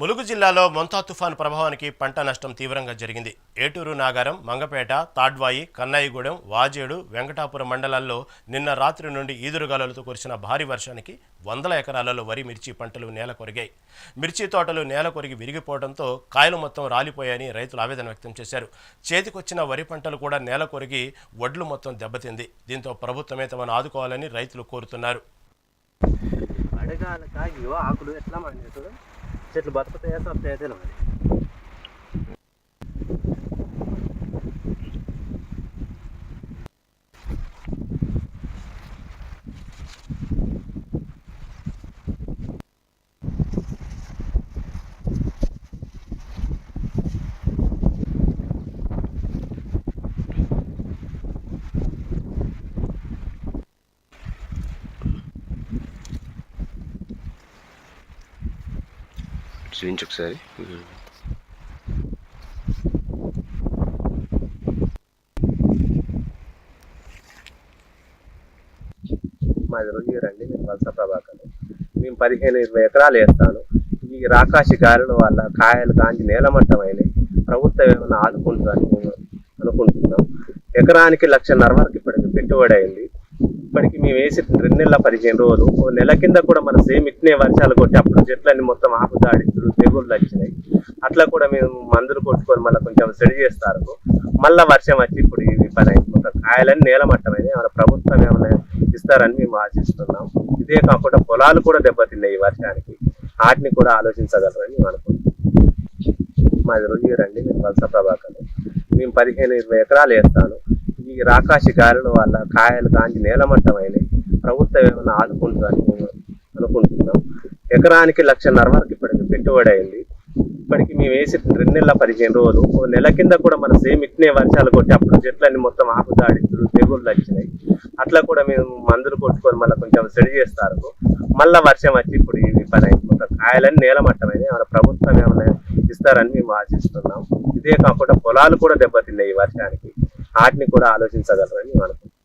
ములుగు జిల్లాలో మొంతా తుఫాను ప్రభావానికి పంట నష్టం తీవ్రంగా జరిగింది. ఏటూరు నాగారం మంగపేట తాడ్వాయి కన్నాయిగూడెం వాజేడు వెంకటాపురం మండలాల్లో నిన్న రాత్రి నుండి ఈదురుగాలులతో కురిసిన భారీ వర్షానికి వందల ఎకరాలలో వరి మిర్చి పంటలు నేల కొరిగాయి. మిర్చి తోటలు నేల కొరిగి విరిగిపోవడంతో కాయలు మొత్తం రాలిపోయాయని రైతులు ఆవేదన వ్యక్తం చేశారు. చేతికొచ్చిన వరి పంటలు కూడా నేల కొరిగి వడ్లు మొత్తం దెబ్బతింది. దీంతో ప్రభుత్వమే తమను ఆదుకోవాలని రైతులు కోరుతున్నారు. అడగాలక ఇవో ఆకులు ఎట్లా మండి చూడు చెట్లు బతుకుతాయా సత్తాయా తెలియదు చూపించు ఒకసారి. మాది రోజు రండి నేను వలస ప్రభాకర్. మేము పదిహేను ఇరవై ఎకరాలు వేస్తాను. ఈ రాకాశి గాలుల వల్ల కాయలు కాంచి నేలమట్టమైనవి ప్రభుత్వం ఏమైనా ఆదుకుంటుందని మేము అనుకుంటున్నాం. ఎకరానికి లక్షన్నర వరకు ఇప్పటికి పెట్టుబడి అయింది. ఇప్పటికి మేము వేసి రెండు నెలల పదిహేను రోజులు ఓ నెల కింద కూడా మన సేమ్ ఇట్నే వర్షాలు కొట్టి అప్పుడు చెట్లన్నీ మొత్తం ఆకు దాడిస్తులు తెగుళ్ళు వచ్చినాయి. అట్లా కూడా మేము మందులు కొట్టుకొని మళ్ళీ కొంచెం సెడి చేస్తారు. మళ్ళా వర్షం వచ్చి ఇప్పుడు ఇది పని అయింది కాయలన్నీ నేలమట్టమైనవి మన ప్రభుత్వం ఏమైనా ఇస్తారని మేము ఆశిస్తున్నాం. ఇదే కాకుండా పొలాలు కూడా దెబ్బతిన్నాయి ఈ వర్షానికి. వాటిని కూడా ఆలోచించగలరని మేము అనుకుంటున్నాం. మాది రోజు రండి నేను వలస ప్రభాకర్. మేము పదిహేను ఇరవై ఎకరాలు వేస్తాను. ఈ రాకాశి గాలుల వల్ల కాయలు కాంచి నేలమట్టమైనవి ప్రభుత్వం ఏమైనా ఆదుకుంటుందని మేము అనుకుంటున్నాం. ఎకరానికి లక్షన్నర వరకు ఇప్పటికి పెట్టుబడి అయింది. ఇప్పటికి మేము వేసి రెండు నెలల పదిహేను రోజులు ఓ నెల కింద కూడా మన సేమ్ ఇట్నే వర్షాలు కొట్టి అప్పుడు చెట్లన్నీ మొత్తం ఆకు దాడి తెగుళ్ళు వచ్చినాయి. అట్లా కూడా మేము మందులు కొట్టుకొని మళ్ళీ కొంచెం సెడి చేస్తారు. మళ్ళీ వర్షం వచ్చి ఇప్పుడు ఇది పని అయింది మొత్తం కాయలన్నీ నేలమట్టమైనవి. ఏమైనా ప్రభుత్వం ఏమైనా ఇస్తారని మేము ఆశిస్తున్నాం. ఇదే కాకుండా పొలాలు కూడా దెబ్బతిన్నాయి ఈ వర్షానికి. వాటిని కూడా ఆలోచించగలరని అనుకుంటున్నాను.